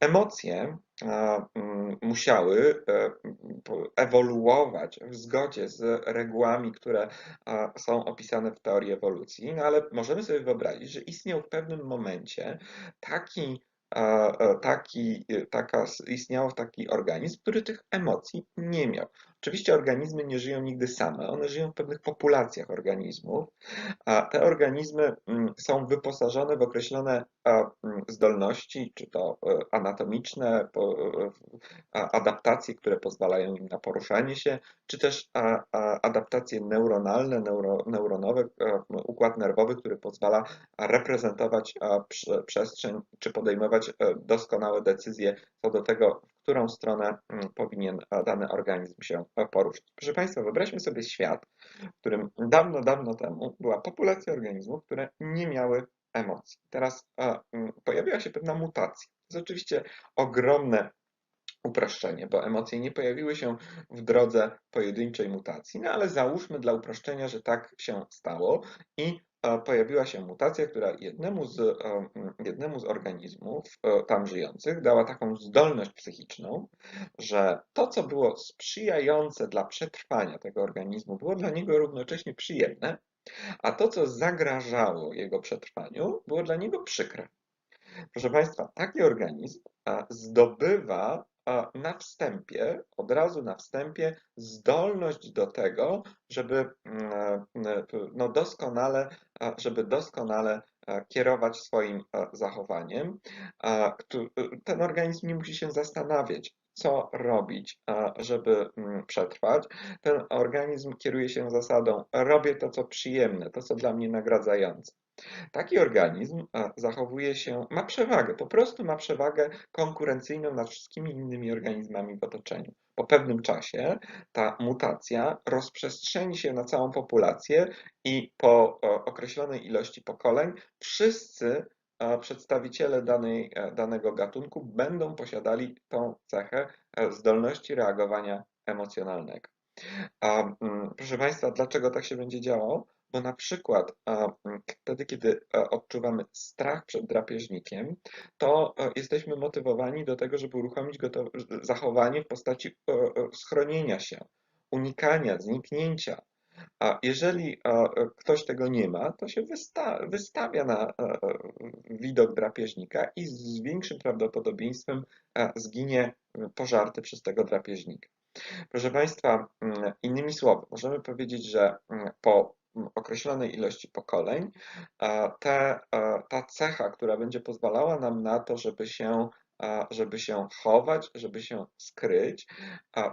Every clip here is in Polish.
Emocje mm, musiały e, ewoluować w zgodzie z regułami, które są opisane w teorii ewolucji, no ale możemy sobie wyobrazić, że istniał w pewnym momencie taki taki, taka, istniał taki organizm, który tych emocji nie miał. Oczywiście organizmy nie żyją nigdy same, one żyją w pewnych populacjach organizmów, a te organizmy mm, są wyposażone w określone mm, zdolności, czy to e, anatomiczne, adaptacje, które pozwalają im na poruszanie się, czy też adaptacje neuronalne, neuro, neuronowe, e, układ nerwowy, który pozwala reprezentować przestrzeń, czy podejmować e, doskonałe decyzje co do tego, którą stronę mm, powinien dany organizm się poruszyć. Proszę Państwa, wyobraźmy sobie świat, w którym dawno, dawno temu była populacja organizmów, które nie miały emocji. Teraz mm, pojawiła się pewna mutacja. To jest oczywiście ogromne uproszczenie, bo emocje nie pojawiły się w drodze pojedynczej mutacji, no ale załóżmy dla uproszczenia, że tak się stało i pojawiła się mutacja, która jednemu z, jednemu z organizmów e, tam żyjących dała taką zdolność psychiczną, że to, co było sprzyjające dla przetrwania tego organizmu, było dla niego równocześnie przyjemne, a to, co zagrażało jego przetrwaniu, było dla niego przykre. Proszę Państwa, taki organizm zdobywa na wstępie, od razu na wstępie, zdolność do tego, żeby mm, no doskonale, żeby doskonale kierować swoim zachowaniem. Ten organizm nie musi się zastanawiać, co robić, żeby mm, przetrwać. Ten organizm kieruje się zasadą: robię to, co przyjemne, to, co dla mnie nagradzające. Taki organizm zachowuje się, ma przewagę, po prostu ma przewagę konkurencyjną nad wszystkimi innymi organizmami w otoczeniu. Po pewnym czasie ta mutacja rozprzestrzeni się na całą populację i po określonej ilości pokoleń wszyscy przedstawiciele danej, e, danego gatunku będą posiadali tą cechę e, zdolności reagowania emocjonalnego. A, mm, proszę Państwa, dlaczego tak się będzie działo? Bo na przykład wtedy, kiedy odczuwamy strach przed drapieżnikiem, to jesteśmy motywowani do tego, żeby uruchomić zachowanie w postaci schronienia się, unikania, zniknięcia. A jeżeli ktoś tego nie ma, to się wysta wystawia na widok drapieżnika i z większym prawdopodobieństwem zginie pożarty przez tego drapieżnika. Proszę Państwa, mm, innymi słowy, możemy powiedzieć, że mm, po określonej ilości pokoleń, te, ta cecha, która będzie pozwalała nam na to, żeby się żeby się chować, żeby się skryć,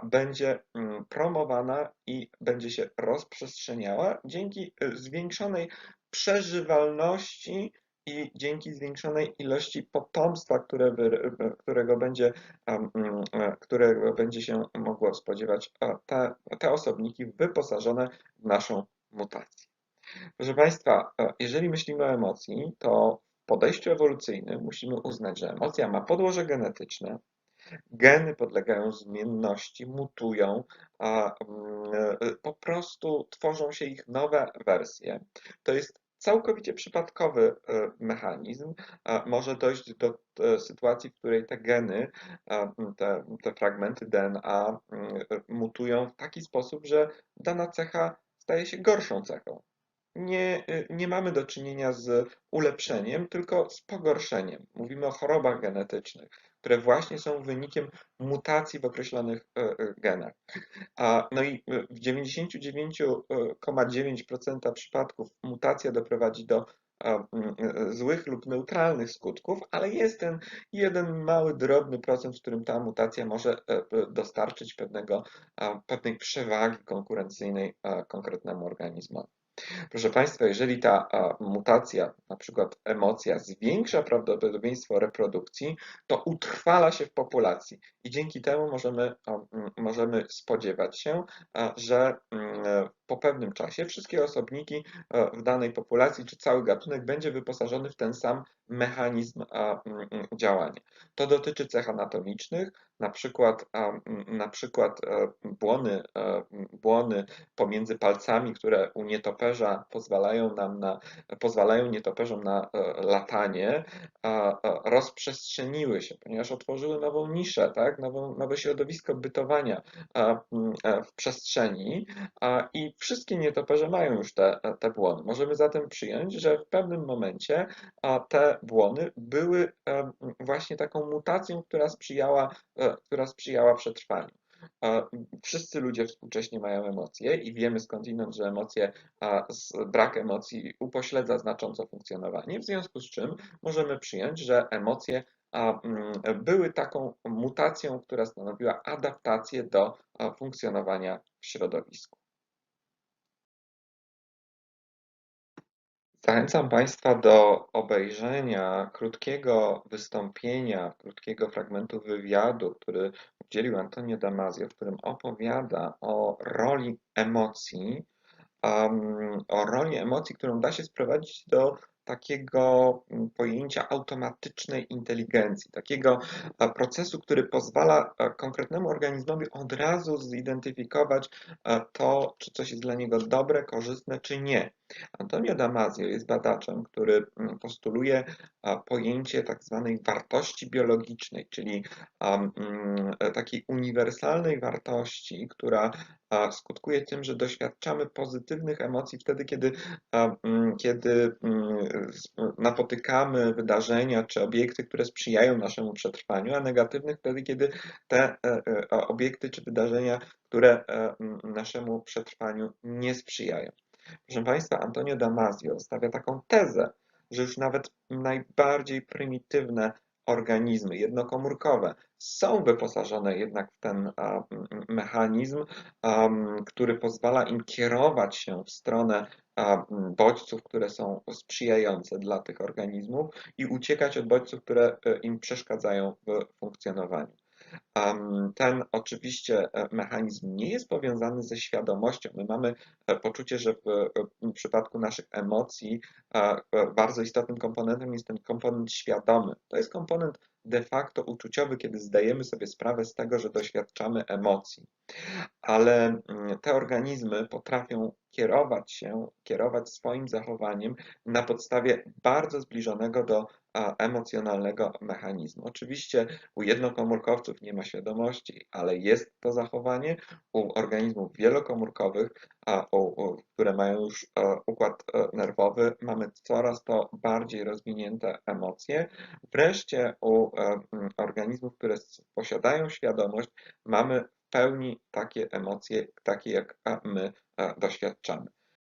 będzie mm, promowana i będzie się rozprzestrzeniała dzięki y, zwiększonej przeżywalności i dzięki zwiększonej ilości potomstwa, które, którego będzie, którego będzie się mogło spodziewać te, te osobniki wyposażone w naszą mutacji. Proszę Państwa, e, jeżeli myślimy o emocji, to w podejściu ewolucyjnym musimy uznać, że emocja ma podłoże genetyczne, geny podlegają zmienności, mutują, a mm, e, po prostu tworzą się ich nowe wersje. To jest całkowicie przypadkowy e, mechanizm. Może dojść do sytuacji, w której te geny, te, te fragmenty DNA mutują w taki sposób, że dana cecha staje się gorszą cechą. Nie, y, nie mamy do czynienia z ulepszeniem, tylko z pogorszeniem. Mówimy o chorobach genetycznych, które właśnie są wynikiem mutacji w określonych y, y, genach. No i w 99,9% przypadków mutacja doprowadzi do złych lub neutralnych skutków, ale jest ten jeden mały, drobny procent, w którym ta mutacja może e, e, dostarczyć pewnego, pewnej przewagi konkurencyjnej konkretnemu organizmowi. Proszę Państwa, jeżeli ta mutacja, na przykład emocja, zwiększa prawdopodobieństwo reprodukcji, to utrwala się w populacji i dzięki temu możemy, możemy spodziewać się, że po pewnym czasie wszystkie osobniki w danej populacji czy cały gatunek będzie wyposażony w ten sam mechanizm działania. To dotyczy cech anatomicznych, na przykład, na przykład błony, błony pomiędzy palcami, które u nietoperza pozwalają nam na, pozwalają nietoperzom na latanie, rozprzestrzeniły się, ponieważ otworzyły nową niszę, tak? Nowe środowisko bytowania w przestrzeni i wszystkie nietoperze mają już te, te błony. Możemy zatem przyjąć, że w pewnym momencie te błony były właśnie taką mutacją, która sprzyjała, e, która sprzyjała przetrwaniu. Wszyscy ludzie współcześnie mają emocje i wiemy skądinąd, że emocje, brak emocji upośledza znacząco funkcjonowanie, w związku z czym możemy przyjąć, że emocje mm, były taką mutacją, która stanowiła adaptację do funkcjonowania w środowisku. Zachęcam Państwa do obejrzenia krótkiego wystąpienia, krótkiego fragmentu wywiadu, który udzielił Antonio Damasio, w którym opowiada o roli emocji, um, o roli emocji, którą da się sprowadzić do takiego mm, pojęcia automatycznej inteligencji, takiego e, procesu, który pozwala e, konkretnemu organizmowi od razu zidentyfikować e, to, czy coś jest dla niego dobre, korzystne, czy nie. Antonio Damasio jest badaczem, który mm, postuluje pojęcie tak zwanej wartości biologicznej, czyli mm, takiej uniwersalnej wartości, która skutkuje tym, że doświadczamy pozytywnych emocji wtedy, kiedy, kiedy napotykamy wydarzenia czy obiekty, które sprzyjają naszemu przetrwaniu, a negatywnych wtedy, kiedy te e, e, obiekty czy wydarzenia, które e, naszemu przetrwaniu nie sprzyjają. Proszę Państwa, Antonio Damasio stawia taką tezę, że już nawet najbardziej prymitywne organizmy jednokomórkowe są wyposażone jednak w ten mechanizm, który pozwala im kierować się w stronę bodźców, które są sprzyjające dla tych organizmów i uciekać od bodźców, które e, im przeszkadzają w funkcjonowaniu. Ten oczywiście e, mechanizm nie jest powiązany ze świadomością. My mamy e, poczucie, że w przypadku naszych emocji bardzo istotnym komponentem jest ten komponent świadomy. To jest komponent de facto uczuciowy, kiedy zdajemy sobie sprawę z tego, że doświadczamy emocji. Ale te organizmy potrafią kierować się, kierować swoim zachowaniem na podstawie bardzo zbliżonego do emocjonalnego mechanizmu. Oczywiście u jednokomórkowców nie ma świadomości, ale jest to zachowanie. U organizmów wielokomórkowych, które mają już układ nerwowy, mamy coraz to bardziej rozwinięte emocje. Wreszcie u organizmów, które posiadają świadomość, mamy pełni takie emocje, takie jak my doświadczamy.